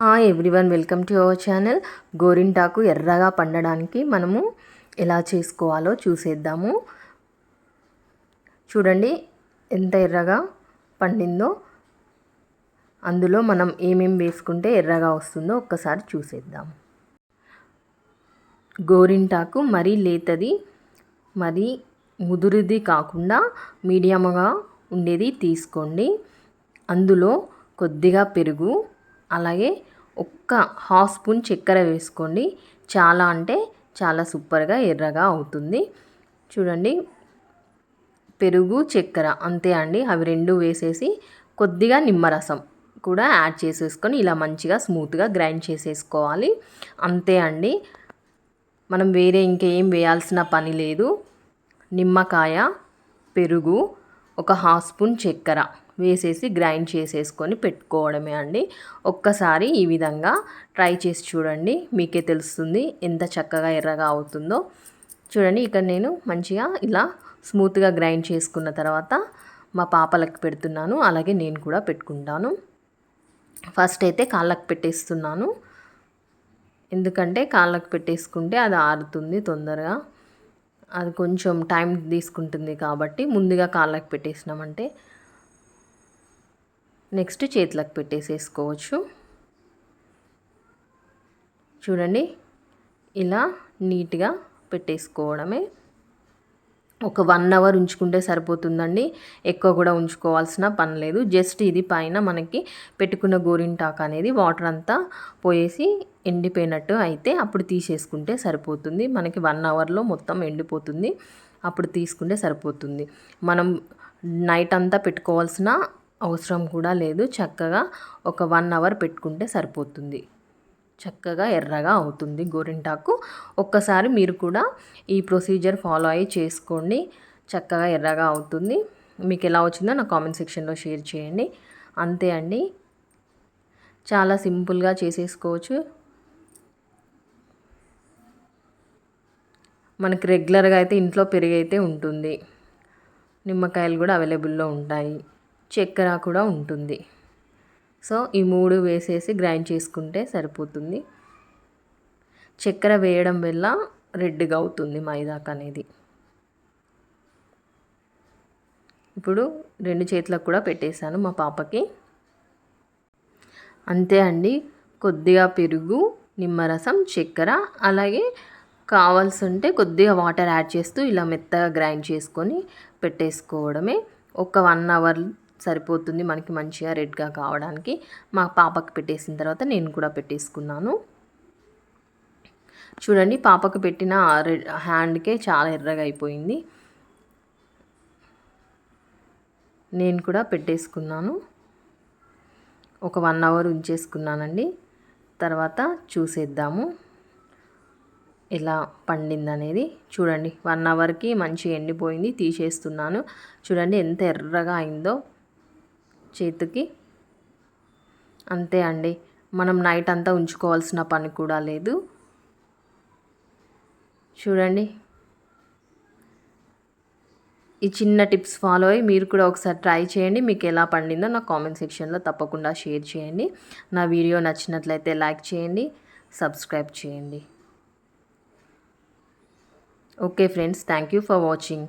Everyone welcome to our channel గోరింటాకు ఎర్రగా పండడానికి మనము ఎలా చేసుకోవాలో చూసేద్దాము. చూడండి ఎంత ఎర్రగా పండిందో. అందులో మనం ఏమేం వేసుకుంటే ఎర్రగా వస్తుందో ఒక్కసారి చూసేద్దాం. గోరింటాకు మరీ లేతది మరీ ముదురుది కాకుండా మీడియంగా ఉండేది తీసుకోండి. అందులో కొద్దిగా పెరుగు అలాగే ఒక్క హాఫ్ స్పూన్ చక్కెర వేసుకోండి. చాలా అంటే చాలా సూపర్గా ఎర్రగా అవుతుంది. చూడండి. పెరుగు చక్కెర అంతే అండి. అవి రెండు వేసేసి కొద్దిగా నిమ్మరసం కూడా యాడ్ చేసేసుకొని ఇలా మంచిగా స్మూత్గా గ్రైండ్ చేసేసుకోవాలి. అంతే అండి. మనం వేరే ఇంకేం వేయాల్సిన పని లేదు. నిమ్మకాయ పెరుగు ఒక హాఫ్ స్పూన్ చక్కెర. వేసేసి గ్రైండ్ చేసేసుకొని పెట్టుకోవడమే అండి. ఒక్కసారి ఈ విధంగా ట్రై చేసి చూడండి. మీకే తెలుస్తుంది ఎంత చక్కగా ఎర్రగా అవుతుందో. చూడండి ఇక్కడ నేను మంచిగా ఇలా స్మూత్గా గ్రైండ్ చేసుకున్న తర్వాత మా పాపలకు పెడుతున్నాను. అలాగే నేను కూడా పెట్టుకుంటాను. ఫస్ట్ అయితే కాళ్ళకు పెట్టేస్తున్నాను. ఎందుకంటే కాళ్ళకు పెట్టేసుకుంటే అది ఆరుతుంది తొందరగా. అది కొంచెం టైం తీసుకుంటుంది కాబట్టి ముందుగా కాళ్ళకు పెట్టేసినామంటే నెక్స్ట్ చేతులకు పెట్టేసేసుకోవచ్చు. చూడండి ఇలా నీట్గా పెట్టేసుకోవడమే. ఒక వన్ అవర్ ఉంచుకుంటే సరిపోతుందండి. ఎక్కువ కూడా ఉంచుకోవాల్సిన పని లేదు. జస్ట్ ఇది పైన మనకి పెట్టుకున్న గోరింటాకు అనేది వాటర్ అంతా పోయేసి ఎండిపోయినట్టు అయితే అప్పుడు తీసేసుకుంటే సరిపోతుంది. మనకి వన్ అవర్లో మొత్తం ఎండిపోతుంది. అప్పుడు తీసుకుంటే సరిపోతుంది. మనం నైట్ అంతా పెట్టుకోవాల్సిన అవసరం కూడా లేదు. చక్కగా ఒక వన్ అవర్ పెట్టుకుంటే సరిపోతుంది. చక్కగా ఎర్రగా అవుతుంది గోరింటాకు. ఒక్కసారి మీరు కూడా ఈ ప్రొసీజర్ ఫాలో అయ్యి చేసుకోండి. చక్కగా ఎర్రగా అవుతుంది. మీకు ఎలా వచ్చిందో నా కామెంట్ సెక్షన్లో షేర్ చేయండి. అంతే అండి. చాలా సింపుల్గా చేసేసుకోవచ్చు. మనకి రెగ్యులర్గా అయితే ఇంట్లో పెరిగైతే ఉంటుంది. నిమ్మకాయలు కూడా అవైలబుల్లో ఉంటాయి. చక్కెర కూడా ఉంటుంది. సో ఈ మూడు వేసేసి గ్రైండ్ చేసుకుంటే సరిపోతుంది. చక్కెర వేయడం వల్ల రెడ్గా అవుతుంది మైదాక్ అనేది. ఇప్పుడు రెండు చేతులకు కూడా పెట్టేశాను మా పాపకి. అంతే అండి. కొద్దిగా పెరుగు నిమ్మరసం చక్కెర అలాగే కావాల్సి ఉంటే కొద్దిగా వాటర్ యాడ్ చేస్తూ ఇలా మెత్తగా గ్రైండ్ చేసుకొని పెట్టేసుకోవడమే. ఒక వన్ అవర్ సరిపోతుంది మనకి మంచిగా రెడ్గా కావడానికి. మా పాపకు పెట్టేసిన తర్వాత నేను కూడా పెట్టేసుకున్నాను. చూడండి పాపకు పెట్టిన హ్యాండ్కే చాలా ఎర్రగా అయిపోయింది. నేను కూడా పెట్టేసుకున్నాను. ఒక వన్ అవర్ ఉంచేసుకున్నానండి. తర్వాత చూసేద్దాము ఎలా పండింది అనేది చూడండి వన్ అవర్కి మంచి ఎండిపోయింది తీసేస్తున్నాను. చూడండి ఎంత ఎర్రగా అయిందో. చేతికి. అంతే అండి. మనం నైట్ అంతా ఉంచుకోవాల్సిన పని కూడా లేదు. చూడండి. ఈ చిన్న టిప్స్ ఫాలో అయ్యి మీరు కూడా ఒకసారి ట్రై చేయండి. మీకు ఎలా పండిందో నా కామెంట్ సెక్షన్లో తప్పకుండా షేర్ చేయండి. నా వీడియో నచ్చినట్లయితే లైక్ చేయండి సబ్స్క్రైబ్ చేయండి. Okay friends thank you for watching.